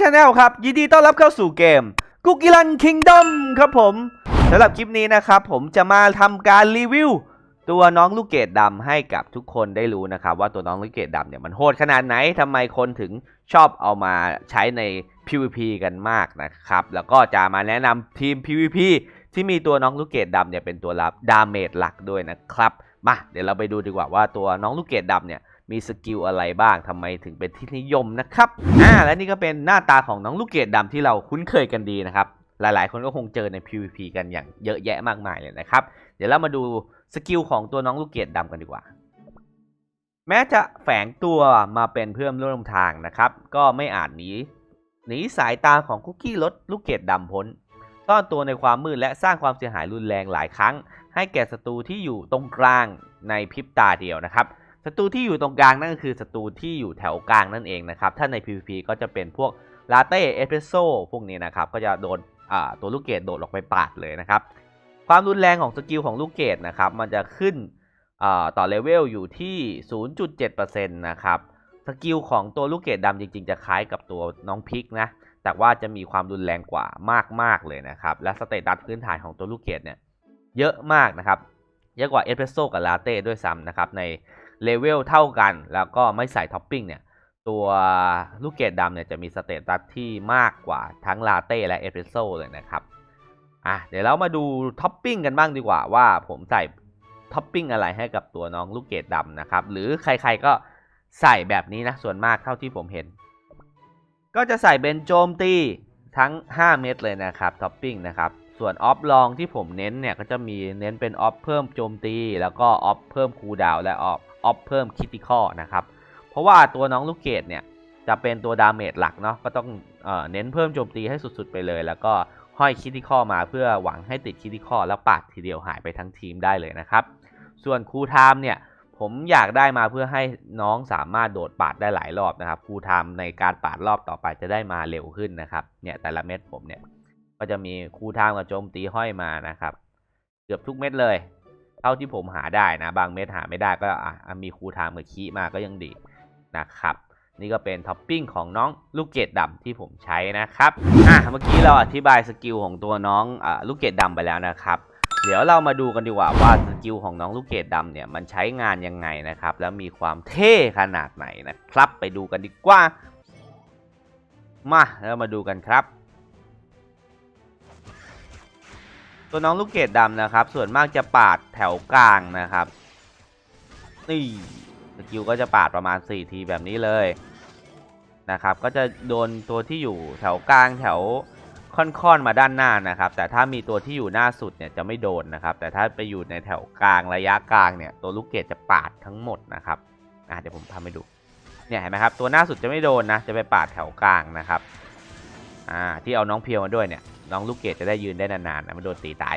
ชาแนลครับ ยินดีต้อนรับเข้าสู่เกมกุกิลันคิงดอมครับผมสำหรับคลิปนี้นะครับผมจะมาทำการรีวิว ตัวน้องลูกเกดดำให้กับทุกคนได้รู้นะครับ ว่าตัวน้องลูกเกดดำเนี่ยมันโหดขนาดไหนทำไมคนถึงชอบเอามาใช้ใน PVP กันมากนะครับ แล้วก็จะมาแนะนำทีม PVP ที่มีตัวน้องลูกเกดดำเนี่ยเป็นตัวรับดาเมจหลักด้วยนะครับมาเดี๋ยวเราไปดูดีกว่าว่าตัวน้องลูกเกดดำเนี่ย มีสกิลอะไรบ้างทำไมถึงเป็นที่นิยมนะครับอ่าและนี่ก็เป็นหน้าตาของน้องลูกเกดดำที่เราคุ้นเคยกันดีนะครับ หลายๆ คนก็คงเจอใน PVP กันอย่างเยอะแยะมากมายเลยนะครับ เดี๋ยวเรามาดูสกิลของตัวน้องลูกเกดดำกันดีกว่า แม้จะแฝงตัวมาเป็นเพื่อนร่วมทางนะครับ ก็ไม่อาจหนีหนีสายตาของคุกกี้รถลูกเกดดำพ้นซ่อนตัวในความมืดและสร้างความเสียหายรุนแรงหลายครั้ง ให้แก่ศัตรูที่อยู่ตรงกลางในพริบตาเดียวนะครับ ศัตรูที่อยู่ตรงกลางนั่นก็คือศัตรูที่อยู่แถวกลางนั่นเองนะครับ ถ้าใน PVP ก็จะเป็นพวกลาเต้เอสเปรสโซ่พวกนี้นะครับ ก็จะโดนตัวลูกเกดโดดออกไปปาดเลยนะครับ ความรุนแรงของสกิลของลูกเกดนะครับ มันจะขึ้นต่อเลเวลอยู่ที่ 0.7%นะครับสกิลของตัวลูกเกดดำจริงๆ จะคล้ายกับตัวน้องพิกนะ แต่ว่าจะมีความรุนแรงกว่ามากๆเลยนะครับ และสเตตัสพื้นฐานของตัวลูกเกดเนี่ยเยอะมากนะครับ เยอะกว่าเอสเปรสโซ่กับลาเต้ด้วยซ้ำนะครับใน เลเวลเท่ากัน แล้วก็ไม่ใส่ท็อปปิ้งเนี่ย ตัวลูกเกดดำเนี่ยจะมีสเตตัสที่มากกว่าทั้งลาเต้และเอสเปรสโซ่เลยนะครับ อะเดี๋ยวเรามาดูท็อปปิ้งกันบ้างดีกว่าว่าผมใส่ท็อปปิ้งอะไรให้กับตัวน้องลูกเกดดำนะครับ หรือใครๆก็ใส่แบบนี้นะ ส่วนมากเท่าที่ผมเห็น ก็จะใส่เป็นโจมตีทั้ง 5 เม็ดเลยนะครับท็อปปิ้งนะครับส่วนออฟลองที่ผมเน้นเนี่ยก็จะมีเน้นเป็นออฟเพิ่มโจมตี แล้วก็ออฟเพิ่มคูลดาวและออฟ ออฟเพิ่มคิติคอนะครับ เพราะว่าตัวน้องลูกเกดเนี่ยจะเป็นตัวดาเมจหลักเนาะก็ต้องเอเน้นเพิ่มโจมตีให้สุดๆไปเลย แล้วก็ห้อยคิติคอมาเพื่อหวังให้ติดคิติคอแล้วปาดทีเดียวหายไปทั้งทีมได้เลยนะครับ ส่วนคูลไทม์เนี่ยผมอยากได้มาเพื่อให้น้องสามารถโดดปาดได้หลายรอบนะครับคูลไทม์ในการปาดรอบต่อไปจะได้มาเร็วขึ้นนะครับเนี่ยแต่ละเม็ดผมเนี่ยก็จะมีคูลไทม์กับโจมตีห้อยมานะครับ เกือบทุกเม็ดเลย เท่าที่ผมหาได้นะ บางเม็ดหาไม่ได้ก็อ่มีคูลไทม์กับคีมาก็ยังดีนะครับ นี่ก็เป็นท็อปปิ้งของน้องลูกเกดดำที่ผมใช้นะครับอะเมื่อกี้เราอธิบายสกิลของตัวน้องอลูกเกดดำไปแล้วนะครับเดี๋ยวเรามาดูกันดีกว่าว่าสกิลของน้องลูกเกดดำเนี่ยมันใช้งานยังไงนะครับ แล้วมีความเท่ขนาดไหนนะครับ ไปดูกันดีกว่า มาแล้วมาดูกันครับ ตัวน้องลูกเกดดำนะครับ ส่วนมากจะปาดแถวกลางนะครับ นี่สกิลก็จะปาดประมาณ 4 ทีแบบนี้เลยนะครับ ก็จะโดนตัวที่อยู่แถวกลางแถวค่อนๆมาด้านหน้านะครับ แต่ถ้ามีตัวที่อยู่หน้าสุดเนี่ยจะไม่โดนนะครับ แต่ถ้าไปอยู่ในแถวกลางระยะกลางเนี่ย ตัวลูกเกดจะปาดทั้งหมดนะครับอะเดี๋ยวผมทำให้ดู เนี่ยเห็นไหมครับ ตัวหน้าสุดจะไม่โดนนะ จะไปปาดแถวกลางนะครับ อ่า ที่เอาน้องเพียวมาด้วยเนี่ย น้องลูกเกดจะได้ยืนได้นานๆนะไม่โดนตีตาย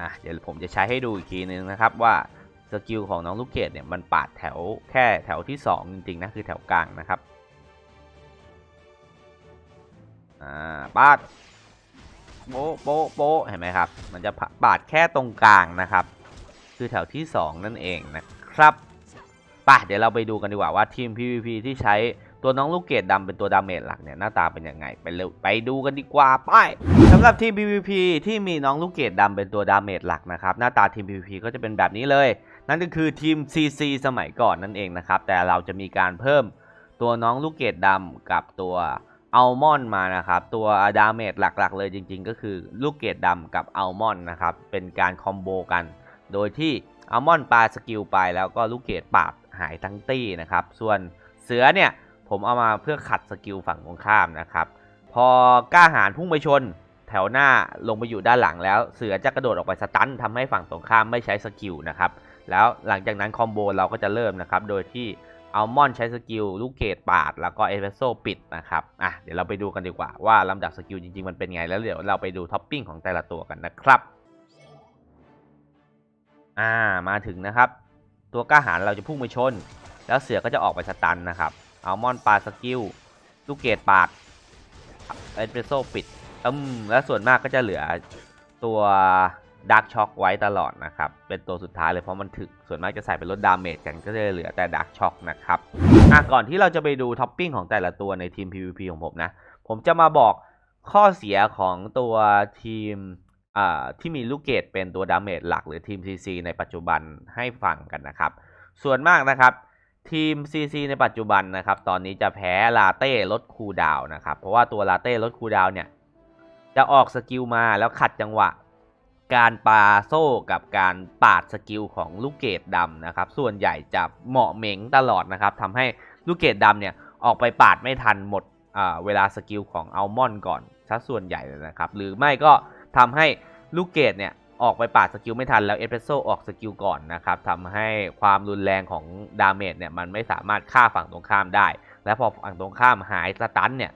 อะเดี๋ยวผมจะใช้ให้ดูอีกทีนึงนะครับว่าสกิลของน้องลูกเกดเนี่ยมันปาดแถวแค่แถวที่ 2 จริงๆนะคือแถวกลางนะครับอ่าปาดโป๊ะโป๊ะโป๊ะเห็นไหมครับ มันจะปาดแค่ตรงกลางนะครับ คือแถวที่ 2 นั่นเองนะครับ ป่ะเดี๋ยวเราไปดูกันดีกว่าว่าทีม PVP ที่ใช้ตัวน้องลูกเกดดำเป็นตัวดาเมจหลักเนี่ยหน้าตาเป็นยังไงไปเร็วไปดูกันดีกว่าไปสำหรับทีม PVP ที่มีน้องลูกเกดดำเป็นตัวดาเมจหลักนะครับหน้าตาทีม PVP ก็จะเป็นแบบนี้เลย นั่นก็คือทีม CC สมัยก่อนนั่นเองนะครับแต่เราจะมีการเพิ่มตัวน้องลูกเกดดำกับตัวอัลมอนมานะครับตัวดาเมจหลักๆ เลยจริง ๆ ก็คือลูกเกดดำกับอัลมอนนะครับเป็นการคอมโบกัน โดยที่อัลมอนปาสกิลไปแล้วก็ลูกเกดปาบ หายทั้งตี้นะครับ ส่วนเสือเนี่ยผมเอามาเพื่อขัดสกิลฝั่งตรงข้ามนะครับ พอกล้าหาญพุ่งไปชน แถวหน้าลงไปอยู่ด้านหลังแล้ว เสือจะกระโดดออกไปสตันทำให้ฝั่งตรงข้ามไม่ใช้สกิลนะครับ แล้วหลังจากนั้นคอมโบเราก็จะเริ่มนะครับ โดยที่อัลมอนใช้สกิลลูกเกดปาด แล้วก็เอสเปโซปิดนะครับอะเดี๋ยวเราไปดูกันดีกว่าว่าลำดับสกิลจริงๆ มันเป็นไง แล้วเดี๋ยวเราไปดูท็อปปิ้งของแต่ละตัวกันนะครับ อ่ามาถึงนะครับ ตัวกล้าหาญเราจะพุ่งไปชน แล้วเสือก็จะออกไปสตันนะครับอัลมอนปาสกิลลูกเกดปาดเอสเปรสโซปิดอืมแล้วส่วนมากก็จะเหลือตัวดักช็อคไว้ตลอดนะครับ เป็นตัวสุดท้ายเลยเพราะมันถึก ส่วนมากจะใส่เป็นลดดาเมจกันก็จะเหลือแต่ดักช็อคนะครับอะก่อนที่เราจะไปดูท็อปปิ้งของแต่ละตัวในทีม PVP ของผมนะ ผมจะมาบอกข้อเสียของตัวทีม ที่มีลูกเกดเป็นตัวดาเมจหลักหรือทีม CC ในปัจจุบันให้ฟังกันนะครับ ส่วนมากนะครับทีม CC ในปัจจุบันนะครับ ตอนนี้จะแพ้ลาเต้ลดคูดาวนะครับ เพราะว่าตัวลาเต้ลดคูดาวเนี่ย จะออกสกิลมาแล้วขัดจังหวะ การปาโซ่กับการปาดสกิลของลูกเกดดำนะครับ ส่วนใหญ่จะเหมาะเหม็งตลอดนะครับทำให้ลูกเกดดำเนี่ยออกไปปาดไม่ทันหมดเวลาสกิลของอัลมอนก่อนซะส่วนใหญ่เลยนะครับ หรือไม่ก็ ทำให้ลูกเกดเนี่ยออกไปปาดสกิลไม่ทันแล้วเอสเปรสโซออกสกิลก่อนนะครับทำให้ความรุนแรงของดาเมจเนี่ยมันไม่สามารถฆ่าฝั่งตรงข้ามได้ และพอฝั่งตรงข้ามหายสตันเนี่ย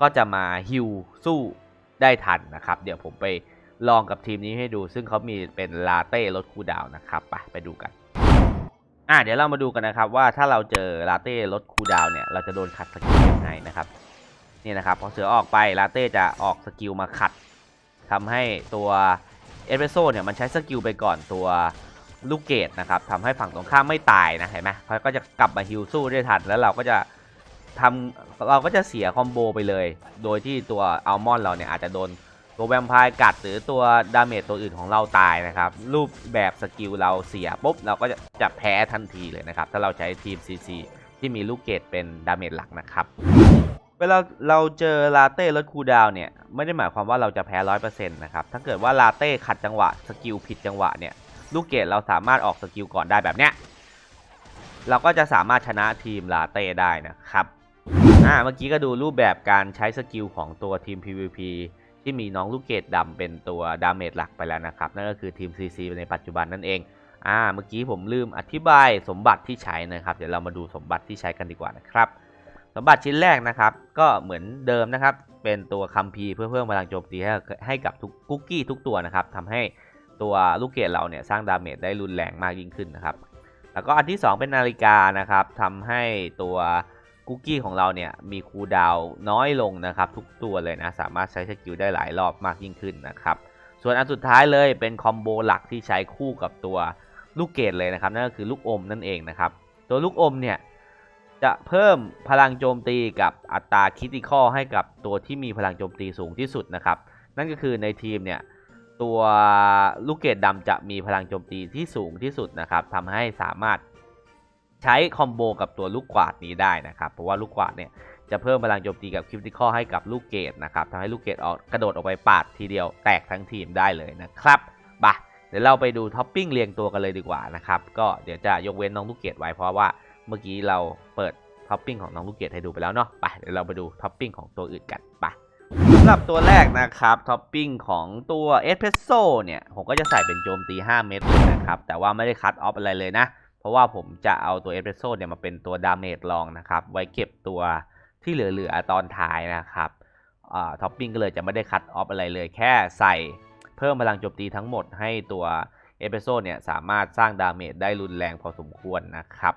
ก็จะมาฮิวสู้ได้ทันนะครับ เดี๋ยวผมไปลองกับทีมนี้ให้ดู ซึ่งเขามีเป็นลาเต้ลดคูดาวนะครับไปไปดูกันอะเดี๋ยวเรามาดูกันนะครับว่าถ้าเราเจอลาเต้ลดคูดาวเนี่ยเราจะโดนขัดสกิลยังไงนะครับนี่นะครับพอเสือออกไปลาเต้จะออกสกิลมาขัด ทำให้ตัวเอสเปรสโซ่เนี่ยมันใช้สกิลไปก่อนตัวลูกเกดนะครับทำให้ฝั่งตรงข้ามไม่ตายนะเห็นไหมเขาก็จะกลับมาฮิลสู้ได้ทันแล้วเราก็จะทำเราก็จะเสียคอมโบไปเลย โดยที่ตัวอัลมอนเราเนี่ยอาจจะโดนตัวแวมไพร์กัดหรือตัวดาเมจตัวอื่นของเราตายนะครับ รูปแบบสกิลเราเสียปุ๊บเราก็จะจะแพ้ทันทีเลยนะครับ ถ้าเราใช้ทีม CC ที่มีลูกเกดเป็นดาเมจหลักนะครับ เวลาเราเจอลาเต้ลดคูดาวเนี่ยไม่ได้หมายความว่าเราจะแพ้ร้อยเปอร์เซ็นต์นะครับถ้าเกิดว่าลาเต้ขัดจังหวะสกิลผิดจังหวะเนี่ยลูกเกดเราสามารถออกสกิลก่อนได้แบบเนี้ยเราก็จะสามารถชนะทีมลาเต้ได้นะครับอ่าเมื่อกี้ก็ดูรูปแบบการใช้สกิลของตัวทีม PVP ที่มีน้องลูกเกดดำเป็นตัวดาเมจหลักไปแล้วนะครับนั่นก็คือทีม CC ในปัจจุบันนั่นเองอ่าเมื่อกี้ผมลืมอธิบายสมบัติที่ใช้นะครับ เดี๋ยวเรามาดูสมบัติที่ใช้กันดีกว่านะครับ สมบัติชิ้นแรกนะครับ ก็เหมือนเดิมนะครับ เป็นตัวคัมภีร์เพื่อเพิ่มพลังโจมตีให้ให้กับทุกคุกกี้ทุกตัวนะครับทำให้ตัวลูกเกดเราเนี่ยสร้างดาเมจได้รุนแรงมากยิ่งขึ้นนะครับ แล้วก็อันที่ 2 เป็นนาฬิกานะครับทำให้ตัวคุกกี้ของเราเนี่ยมีคูดาวน์น้อยลงนะครับ ทุกตัวเลยนะสามารถใช้สกิลได้หลายรอบมากยิ่งขึ้นนะครับ ส่วนอันสุดท้ายเลยเป็นคอมโบหลักที่ใช้คู่กับตัวลูกเกดเลยนะครับนั่นก็คือลูกอมนั่นเองนะครับ ตัวลูกอมเนี่ย จะเพิ่มพลังโจมตีกับอัตราคิติคอให้กับตัวที่มีพลังโจมตีสูงที่สุดนะครับ นั่นก็คือในทีมเนี่ยตัวลูกเกดดำจะมีพลังโจมตีที่สูงที่สุดนะครับทำให้สามารถใช้คอมโบกับตัวลูกกวาดนี้ได้นะครับ เพราะว่าลูกกวาดเนี่ยจะเพิ่มพลังโจมตีกับคิติคอให้กับลูกเกดนะครับทำให้ลูกเกดออกกระโดดออกไปปาดทีเดียวแตกทั้งทีมได้เลยนะครับบ่ะเดี๋ยวเราไปดูท็อปปิ้งเรียงตัวกันเลยดีกว่านะครับ ก็เดี๋ยวจะยกเว้นน้องลูกเกดไว้เพราะว่า เมื่อกี้เราเปิดท็อปปิ้งของน้องลูกเกดให้ดูไปแล้วเนาะไปเดี๋ยวเราไปดูท็อปปิ้งของตัวอื่นกันไปสำหรับตัวแรกนะครับท็อปปิ้งของตัวเอสเพรสโซ่เนี่ยผมก็จะใส่เป็นโจมตี 5 เม็ดนะครับแต่ว่าไม่ได้คัตออฟอะไรเลยนะ เพราะว่าผมจะเอาตัวเอสเพรสโซ่เนี่ยมาเป็นตัวดาเมจรองนะครับไว้เก็บตัวที่เหลือๆตอนท้ายนะครับท็อปปิ้งก็เลยจะไม่ได้คัตออฟอะไรเลย แค่ใส่เพิ่มพลังโจมตีทั้งหมดให้ตัวเอสเพรสโซ่เนี่ยสามารถสร้างดาเมจได้รุนแรงพอสมควรนะครับ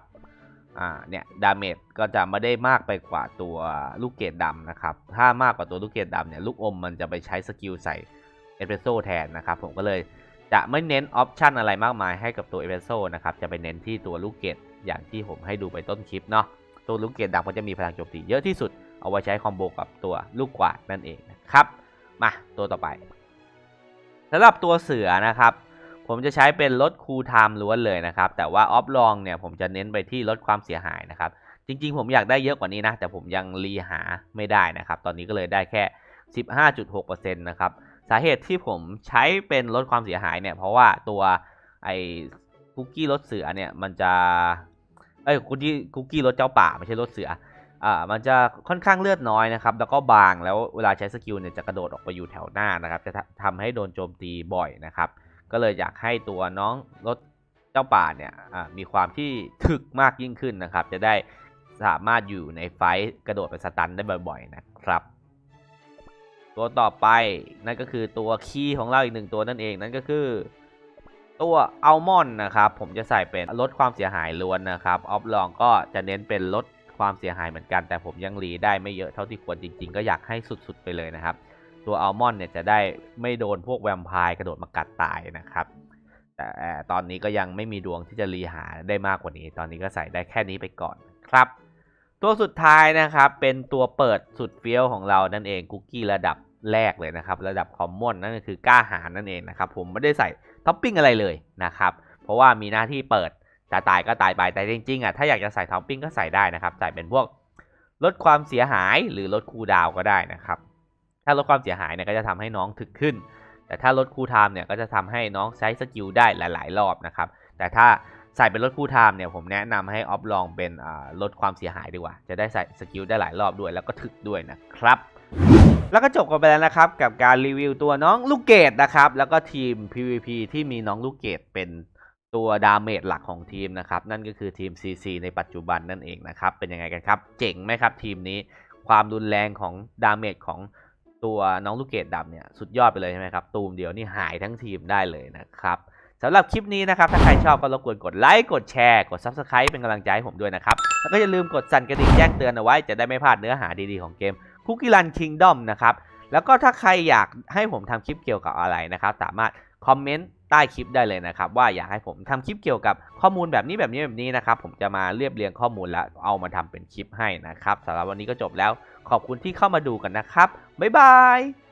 อ่าเนี่ยดาเมจก็จะไม่ได้มากไปกว่าตัวลูกเกดดำนะครับ ถ้ามากกว่าตัวลูกเกดดำเนี่ยลูกอมมันจะไปใช้สกิลใส่เอสเปรสโซแทนนะครับ ผมก็เลยจะไม่เน้นออปชันอะไรมากมายให้กับตัวเอสเปรสโซนะครับ จะไปเน้นที่ตัวลูกเกดอย่างที่ผมให้ดูไปต้นคลิปเนาะตัวลูกเกดดำก็จะมีพลังโจมตีเยอะที่สุดเอาไว้ใช้คอมโบกับตัวลูกกวาดนั่นเองนะครับมาตัวต่อไปสำหรับตัวเสือนะครับ ผมจะใช้เป็นลดคูลไทม์ล้วนเลยนะครับ แต่ว่าออฟลองเนี่ยผมจะเน้นไปที่ลดความเสียหายนะครับ จริงๆ ผมอยากได้เยอะกว่านี้นะ แต่ผมยังรีหาไม่ได้นะครับ ตอนนี้ก็เลยได้แค่ 15.6%นะครับ สาเหตุที่ผมใช้เป็นลดความเสียหายเนี่ย เพราะว่าตัวไอ้คุกกี้รถเสือเนี่ยมันจะเอ้ยคุกกี้คุกกี้รถเจ้าป่าไม่ใช่รถเสืออ่ามันจะค่อนข้างเลือดน้อยนะครับ แล้วก็บางแล้วเวลาใช้สกิลเนี่ยจะกระโดดออกไปอยู่แถวหน้านะครับ จะทำให้โดนโจมตีบ่อยนะครับ ก็เลยอยากให้ตัวน้องรถเจ้าป่าเนี่ยมีความที่ถึกมากยิ่งขึ้นนะครับ จะได้สามารถอยู่ในไฟกระโดดไปสตันได้บ่อยๆนะครับ ตัวต่อไปนั่นก็คือตัวคีย์ของเราอีกหนึ่งตัวนั่นเองนั่นก็คือตัวอัลมอนนะครับ ผมจะใส่เป็นลดความเสียหายล้วนนะครับออฟลองก็จะเน้นเป็นลดความเสียหายเหมือนกัน แต่ผมยังรีได้ไม่เยอะเท่าที่ควรจริง ๆ ก็อยากให้สุดๆไปเลยนะครับ ตัวอัลมอนด์เนี่ยจะได้ไม่โดนพวกแวมไพร์กระโดดมากัดตายนะครับ แต่ตอนนี้ก็ยังไม่มีดวงที่จะรีหาได้มากกว่านี้ ตอนนี้ก็ใส่ได้แค่นี้ไปก่อนครับ ตัวสุดท้ายนะครับเป็นตัวเปิดสุดเฟี้ยวของเรานั่นเองคุกกี้ระดับแรกเลยนะครับ ระดับคอมมอนนั่นก็คือกล้าหาญนั่นเองนะครับ ผมไม่ได้ใส่ท็อปปิ้งอะไรเลยนะครับ เพราะว่ามีหน้าที่เปิดจะตายก็ตายไปแต่จริงๆอะถ้าอยากจะใส่ท็อปปิ้งก็ใส่ได้นะครับ ใส่เป็นพวกลดความเสียหายหรือลดคูดาวก็ได้นะครับ ถ้าลดความเสียหายเนี่ยก็จะทำให้น้องถึกขึ้น แต่ถ้าลดคูลไทม์เนี่ยก็จะทำให้น้องใช้สกิลได้หลาย ๆ รอบนะครับ แต่ถ้าใส่เป็นลดคูลไทม์เนี่ยผมแนะนำให้ออฟลองเป็นลดความเสียหายดีกว่า จะได้ใส่สกิลได้หลายรอบด้วยแล้วก็ถึกด้วยนะครับแล้วก็จบกันไปแล้วนะครับกับการรีวิวตัวน้องลูกเกดนะครับแล้วก็ทีม PVP ที่มีน้องลูกเกดเป็นตัวดาเมจหลักของทีมนะครับนั่นก็คือทีม CC ในปัจจุบันนั่นเองนะครับเป็นยังไงกันครับ เจ๋งไหมครับทีมนี้ความรุนแรงของดาเมจของ ตัวน้องลูกเกดดำเนี่ยสุดยอดไปเลยใช่ไหมครับ ตูมเดียวนี่หายทั้งทีมได้เลยนะครับสำหรับคลิปนี้นะครับ ถ้าใครชอบก็รบกวนกดไลค์ กดแชร์ กด Subscribe เป็นกำลังใจให้ผมด้วยนะครับ แล้วก็อย่าลืมกดสั่นกระดิ่งแจ้งเตือนเอาไว้จะได้ไม่พลาดเนื้อหาดีๆของเกมคุกกี้รันคิงดอมนะครับแล้วก็ถ้าใครอยากให้ผมทำคลิปเกี่ยวกับอะไรนะครับ สามารถ คอมเมนต์ใต้คลิปได้เลยนะครับ ว่าอยากให้ผมทำคลิปเกี่ยวกับข้อมูลแบบนี้แบบนี้แบบนี้นะครับผมจะมาเรียบเรียงข้อมูลแล้วเอามาทำเป็นคลิปให้นะครับสำหรับวันนี้ก็จบแล้ว ขอบคุณที่เข้ามาดูกันนะครับบ๊ายบาย